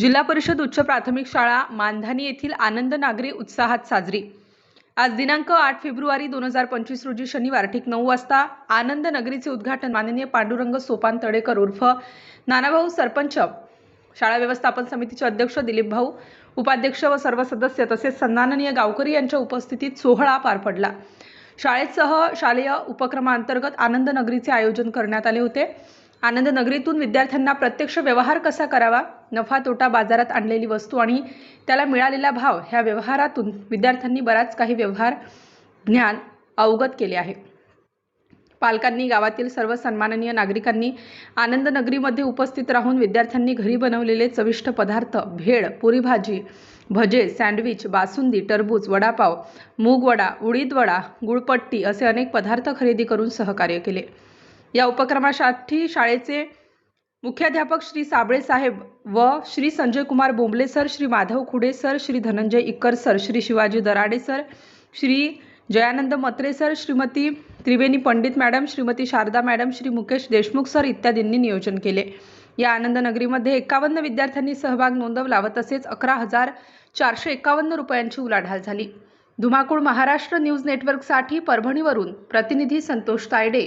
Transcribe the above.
जिल्हा परिषद उच्च प्राथमिक शाळा मानधानी येथील आनंद नागरी उत्साहात साजरी. आज दिनांक आठ फेब्रुवारी दोन हजार पंचवीस रोजी शनिवार ठीक नऊ वाजता आनंद नगरीचे उद्घाटन माननीय पांडुरंग सोपान तळेकर उर्फ नानाभाऊ सरपंच शाळा व्यवस्थापन समितीचे अध्यक्ष दिलीप भाऊ उपाध्यक्ष व सर्व सदस्य तसेच सन्माननीय गावकरी यांच्या उपस्थितीत सोहळा पार पडला. शाळेसह शालेय उपक्रमांतर्गत आनंद नगरीचे आयोजन करण्यात आले होते. आनंदनगरीतून विद्यार्थ्यांना प्रत्यक्ष व्यवहार कसा करावा? नफा तोटा बाजारात आणलेली वस्तू आणि त्याला मिळालेला भाव ह्या व्यवहारातून विद्यार्थ्यांनी बराच काही व्यवहार ज्ञान अवगत केले आहे. पालकांनी गावातील सर्व सन्माननीय नागरिकांनी आनंदनगरीमध्ये उपस्थित राहून विद्यार्थ्यांनी घरी बनवलेले चविष्ट पदार्थ भेळ पुरी भाजी भजे सँडविच बासुंदी टरबूज वडापाव मूगवडा उडीदवडा गुळपट्टी असे अनेक पदार्थ खरेदी करून सहकार्य केले. या उपक्रमासाठी शाळेचे मुख्याध्यापक श्री साबळे साहेब व Shri Sanjay Kumar Bomble sir Shri Madhav Khude sir Shri Dhananjay Ikkar sir Shri Shivaji Darade sir Shri Jayanand Matre sir Shrimati Triveni Pandit madam Shrimati Sharada madam Shri Mukesh Deshmukh sir इत्यादींनी नियोजन केले. या आनंदनगरीमध्ये एकावन्न विद्यार्थ्यांनी सहभाग नोंदवला व तसेच अकरा हजार चारशे एकावन्न रुपयांची उलाढाल झाली. धुमाकूळ महाराष्ट्र न्यूज नेटवर्कसाठी परभणीवरून प्रतिनिधी संतोष तायडे.